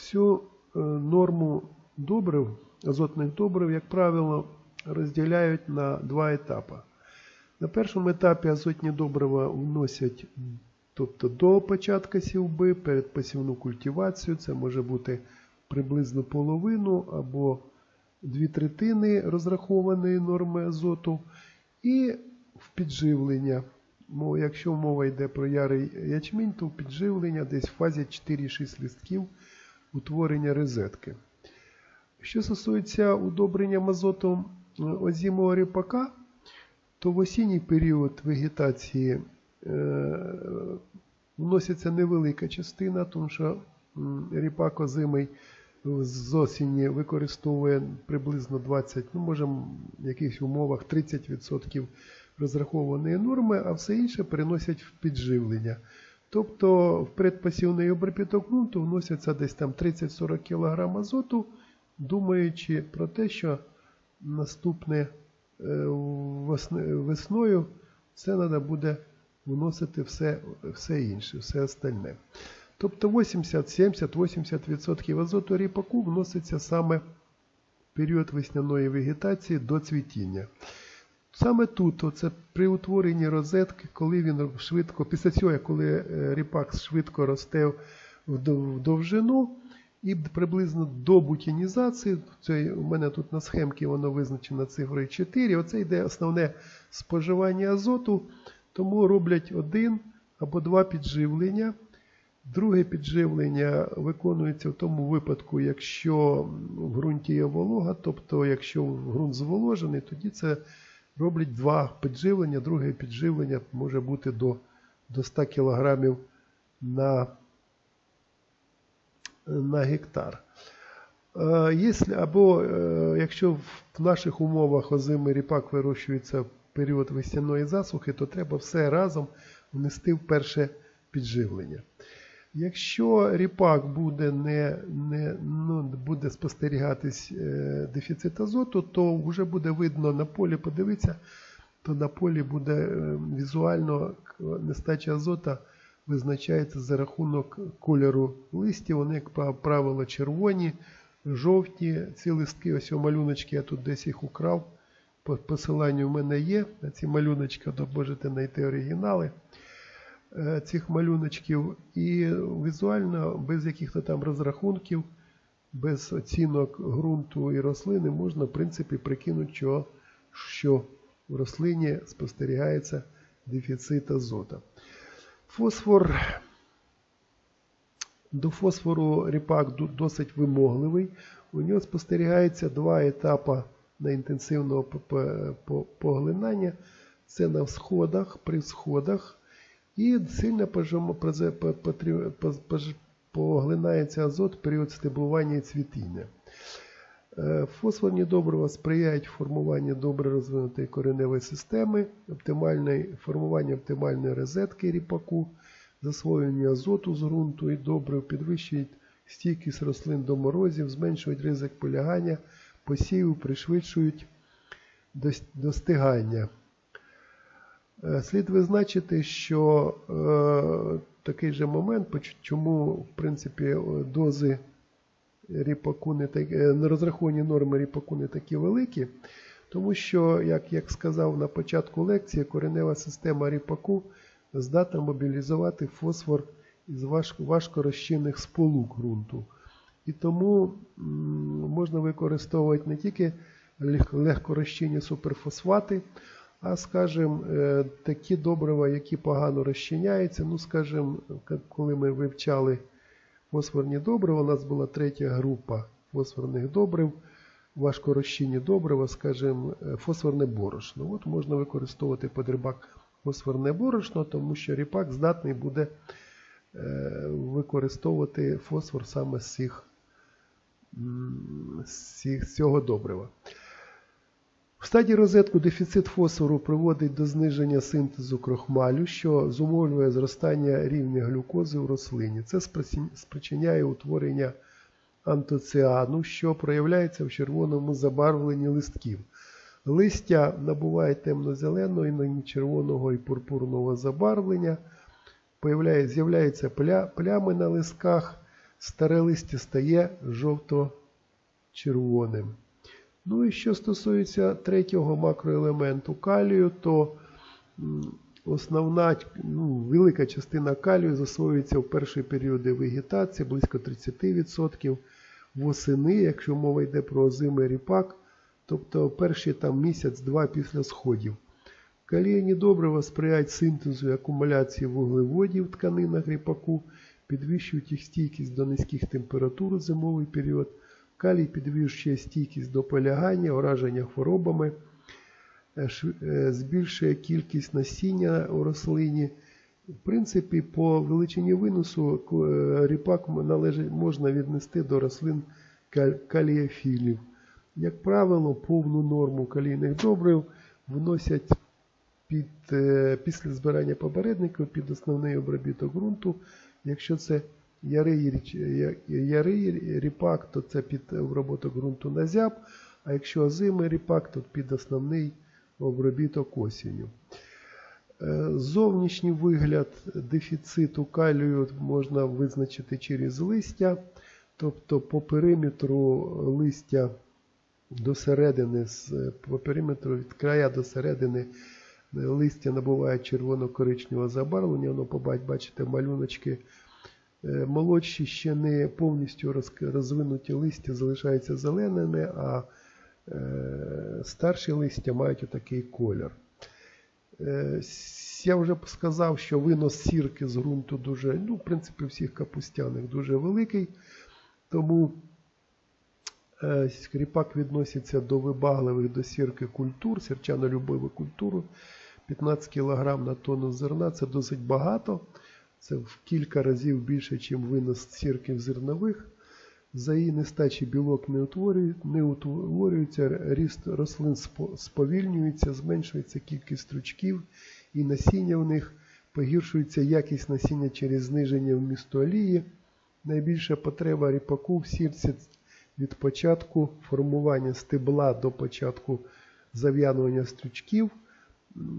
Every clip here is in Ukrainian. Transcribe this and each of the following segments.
всю е, норму добрив, азотних добрив, як правило, розділяють на два етапи. На першому етапі азотні добрива вносять тобто до початку сівби, перед посівну культивацію. Це може бути приблизно половину або дві третини розрахованої норми азоту. І в підживлення. Якщо мова йде про ярий ячмінь, то в підживлення десь в фазі 4-6 листків утворення розетки. Що стосується удобрення азотом е, озимого ріпака, то в осінній період вегетації е, вноситься невелика частина, тому що ріпак озимий з осені використовує приблизно 20, ну може в якихось умовах 30% розрахованої норми, а все інше переносять в підживлення. Тобто в предпосівний обробіток ґрунту вносяться десь там 30-40 кг азоту, думаючи про те, що наступне е, весною це треба буде вносити все, все інше, все остальне. Тобто 80, 70, 80% азоту ріпаку вноситься саме в період весняної вегетації до цвітіння. Саме тут, оце при утворенні розетки, коли він швидко, після цього, коли е, ріпак швидко росте в довжину, і приблизно до бутінізації, це у мене тут на схемці воно визначено цифрою 4, оце йде основне споживання азоту, тому роблять один або два підживлення. Друге підживлення виконується в тому випадку, якщо в ґрунті є волога, тобто якщо ґрунт зволожений, тоді це роблять два підживлення. Друге підживлення може бути до, до 100 кг на, на гектар. Е, або е, якщо в наших умовах озимий ріпак вирощується в період весняної засухи, то треба все разом внести в перше підживлення. Якщо ріпак буде не, не ну, буде спостерігатись е, дефіцит азоту, то вже буде видно на полі, подивитися, то на полі буде е, візуально нестача азота визначається за рахунок кольору листя. Вони, як правило, червоні, жовті. Ці листки, ось малюночки, я тут десь їх украв. По посиланню в мене є ці малюночки, то можете знайти оригінали цих малюночків. І візуально, без якихось там розрахунків, без оцінок ґрунту і рослини, можна, в принципі, прикинути, що, що в рослині спостерігається дефіцит азота. Фосфор. До фосфору ріпак досить вимогливий. У нього спостерігається два етапи на інтенсивного поглинання. Це на всходах, при всходах. І сильно поглинається азот в період стеблування і цвітіння. Е, Фосфорні добрива сприяють формуванню добре розвинутої кореневої системи, формування оптимальної розетки ріпаку, засвоєння азоту з ґрунту і добрив, підвищують стійкість рослин до морозів, зменшують ризик полягання, посіву, пришвидшують достигання. Е, Слід визначити, що е, такий же момент, чому в принципі е, дози ріпаку не так, розраховані норми ріпаку не такі великі, тому що, як, як сказав на початку лекції, коренева система ріпаку здатна мобілізувати фосфор із важко, важкорозчинних сполук ґрунту. І тому можна використовувати не тільки лег- легкорозчинні суперфосфати, а, скажімо, е, такі добрива, які погано розчиняються. Ну, скажімо, коли ми вивчали фосфорні добрива, у нас була третя група фосфорних добрив, важкорозчинні добрива, скажімо, е, фосфорне борошно. От можна використовувати під рибак фосфорне борошно, тому що ріпак здатний буде е, використовувати фосфор саме з цих, з цього добрива. В стадії розетку дефіцит фосфору приводить до зниження синтезу крохмалю, що зумовлює зростання рівня глюкози в рослині. Це спричиняє утворення антоціану, що проявляється в червоному забарвленні листків. Листя набуває темно-зеленого, іноді червоного і пурпурного забарвлення. З'являються плями на листках, старе листя стає жовто-червоним. Ну і що стосується третього макроелементу калію, то основна ну, велика частина калію засвоюється в перші періоди вегетації, близько 30%. Восени, якщо мова йде про озимий ріпак, тобто перші там місяць-два після сходів. Калійні добрива сприяють синтезу і акумуляції вуглеводів в тканинах ріпаку, підвищують їх стійкість до низьких температур у зимовий період. Калій підвищує стійкість до полягання, ураження хворобами, е, е, збільшує кількість насіння у рослині. В принципі, по величині виносу е, ріпак можна віднести до рослин каліофілів. Як правило, повну норму калійних добрив вносять під, після збирання попередників під основний обробіток ґрунту. Якщо це ярий, ярий ріпак, то це під обробіток ґрунту на зяб, а якщо озимий ріпак, то під основний обробіток осінню. Е, Зовнішній вигляд дефіциту калію можна визначити через листя, тобто по периметру листя до середини, по периметру від края до середини е, листя набуває червоно-коричневого забарвлення, воно бачите, малюночки. Е, Молодші ще не повністю розвинуті листя залишаються зеленими, а е, старші листя мають отакий колір. Е, Я вже сказав, що винос сірки з ґрунту дуже, ну, в принципі, всіх капустяних дуже великий, тому скріпак відноситься до вибагливих до сірки культур, сірчано-любові культуру. 15 кг на тонну зерна це досить багато. Це в кілька разів більше, ніж винос сірки в зернових. За її нестачі білок не утворює- не утворюється, ріст рослин сповільнюється, зменшується кількість стручків і насіння в них, погіршується якість насіння через зниження вмісту олії. Найбільша потреба ріпаку в сірці від початку формування стебла до початку зав'янування стручків.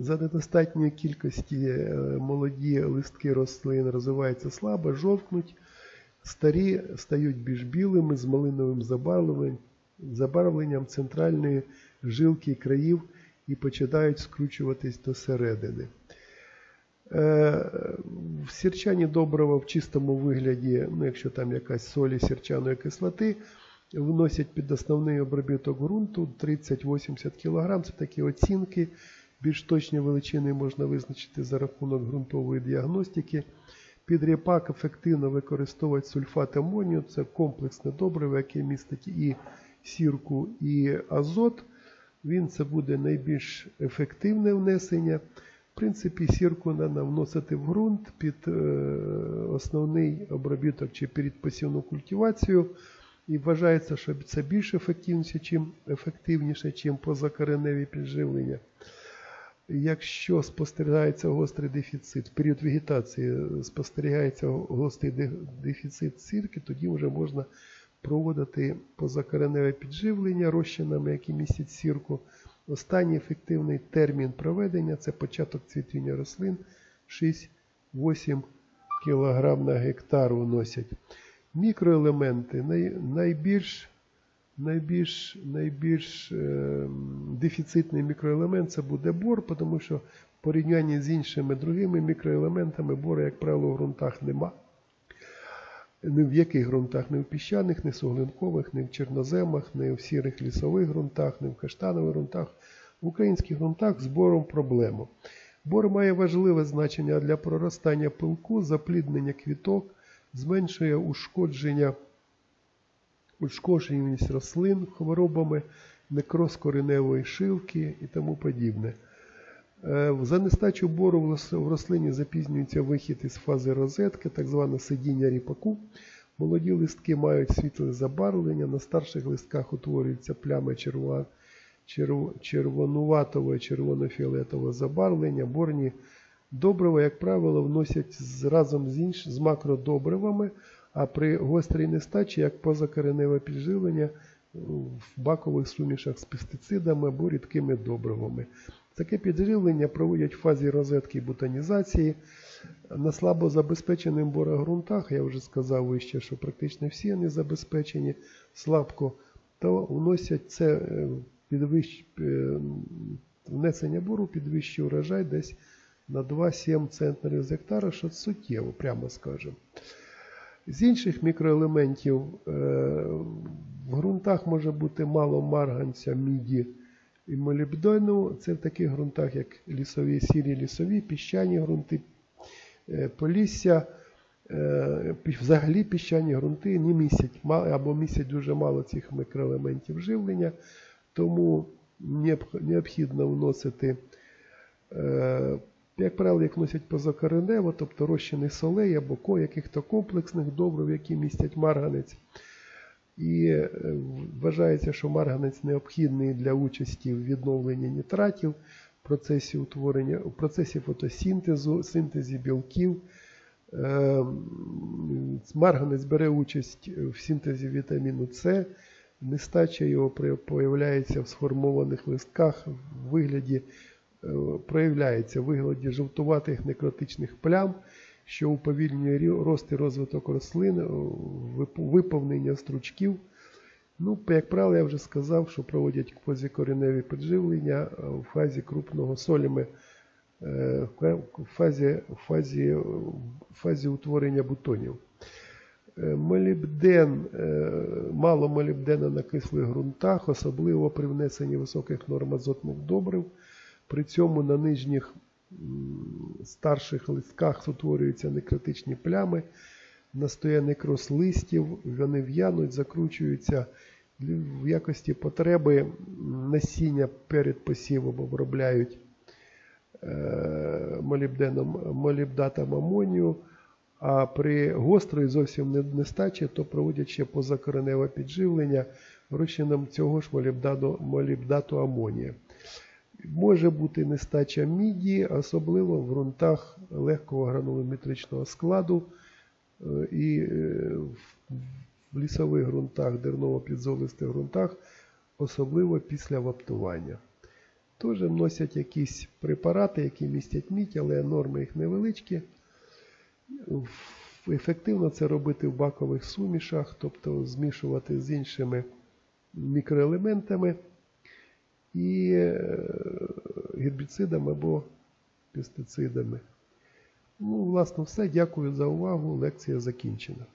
За недостатньої кількості е, молоді листки рослин розвиваються слабо, жовтнуть. Старі стають більш білими з малиновим забарвленням, забарвленням центральної жилки країв і починають скручуватись до середини. Е, В сірчані добрива в чистому вигляді, ну, якщо там якась солі сірчаної кислоти, вносять під основний обробіток ґрунту 30-80 кг. Це такі оцінки. Більш точні величини можна визначити за рахунок ґрунтової діагностики. Під ріпак ефективно використовують сульфат амонію. Це комплексне добриво, яке містить і сірку, і азот. Він це буде найбільш ефективне внесення. В принципі, сірку треба вносити в ґрунт під е, основний обробіток чи під посівну культивацію. І вважається, що це більш ефективніше, чим ефективніше, чим позакореневі підживлення. Якщо спостерігається гострий дефіцит, в період вегетації спостерігається гострий дефіцит сірки, тоді вже можна проводити позакореневе підживлення розчинами, які містять сірку. Останній ефективний термін проведення це початок цвітіння рослин 6-8 кг на гектар виносять. Мікроелементи най, найбільш найбільш, найбільш е, дефіцитний мікроелемент це буде бор, тому що в порівнянні з іншими другими мікроелементами бора, як правило, в ґрунтах нема. Ні в яких ґрунтах, не в піщаних, не в суглинкових, не в чорноземах, не в сірих лісових ґрунтах, не в каштанових ґрунтах. В українських ґрунтах з бором проблема. Бор має важливе значення для проростання пилку, запліднення квіток, зменшує ушкодження ушкодженість рослин хворобами, некроз кореневої шилки і тому подібне. Е, За нестачу бору в рослині запізнюється вихід із фази розетки, так зване сидіння ріпаку. Молоді листки мають світле забарвлення, на старших листках утворюються плями черва- черв- червонуватого червоно-фіолетового забарвлення. Борні добрива, як правило, вносять разом з, інш, з макродобривами, а при гострій нестачі, як позакореневе підживлення в бакових сумішах з пестицидами або рідкими добривами. Таке підживлення проводять в фазі розетки і бутонізації. На слабо забезпеченим борогрунтах, я вже сказав вище, що практично всі вони забезпечені слабко, то вносять це е, підвищ... е, внесення бору підвищує урожай десь на 2-7 центнерів з гектара, що суттєво, прямо скажемо. З інших мікроелементів е, в ґрунтах може бути мало марганця, міді і молібдену. Це в таких ґрунтах, як лісові, сірі лісові, піщані ґрунти, е, полісся. Е, Взагалі піщані ґрунти не містять або містять дуже мало цих мікроелементів живлення, тому необхідно вносити, як правило, як вносять позакоренево, тобто розчини солей або ко- яких-то комплексних добрив, які містять марганець. І е, вважається, що марганець необхідний для участі в відновленні нітратів, в процесі утворення, в процесі фотосинтезу, синтезі білків. Е, Марганець бере участь в синтезі вітаміну С. Нестача його появляється в сформованих листках в вигляді, проявляється в вигляді жовтуватих некротичних плям, що уповільнює рост і розвиток рослин, е, виповнення стручків. Ну, як правило, я вже сказав, що проводять позикореневі підживлення е, в фазі крупного солями, е, в фазі, в фазі, в фазі утворення бутонів. Е, Молібден, е, мало молібдена на кислих ґрунтах, особливо при внесенні високих норм азотних добрив. При цьому на нижніх старших листках утворюються некритичні плями, настає некроз листів, вони в'януть, закручуються в якості потреби насіння перед посівом обробляють е, молібденом, молібдатом амонію, а при гострої зовсім нестачі, то проводять ще позакореневе підживлення розчином цього ж молібдату, молібдату амонія. Може бути нестача міді, особливо в ґрунтах легкого гранулометричного складу е, і е, в- лісових ґрунтах, дерново-підзолистих ґрунтах, особливо після ваптування. Теж вносять якісь препарати, які містять мідь, але норми їх невеличкі. Ефективно це робити в бакових сумішах, тобто змішувати з іншими мікроелементами і е, гербіцидами або пестицидами. Ну, власне, все. Дякую за увагу. Лекція закінчена.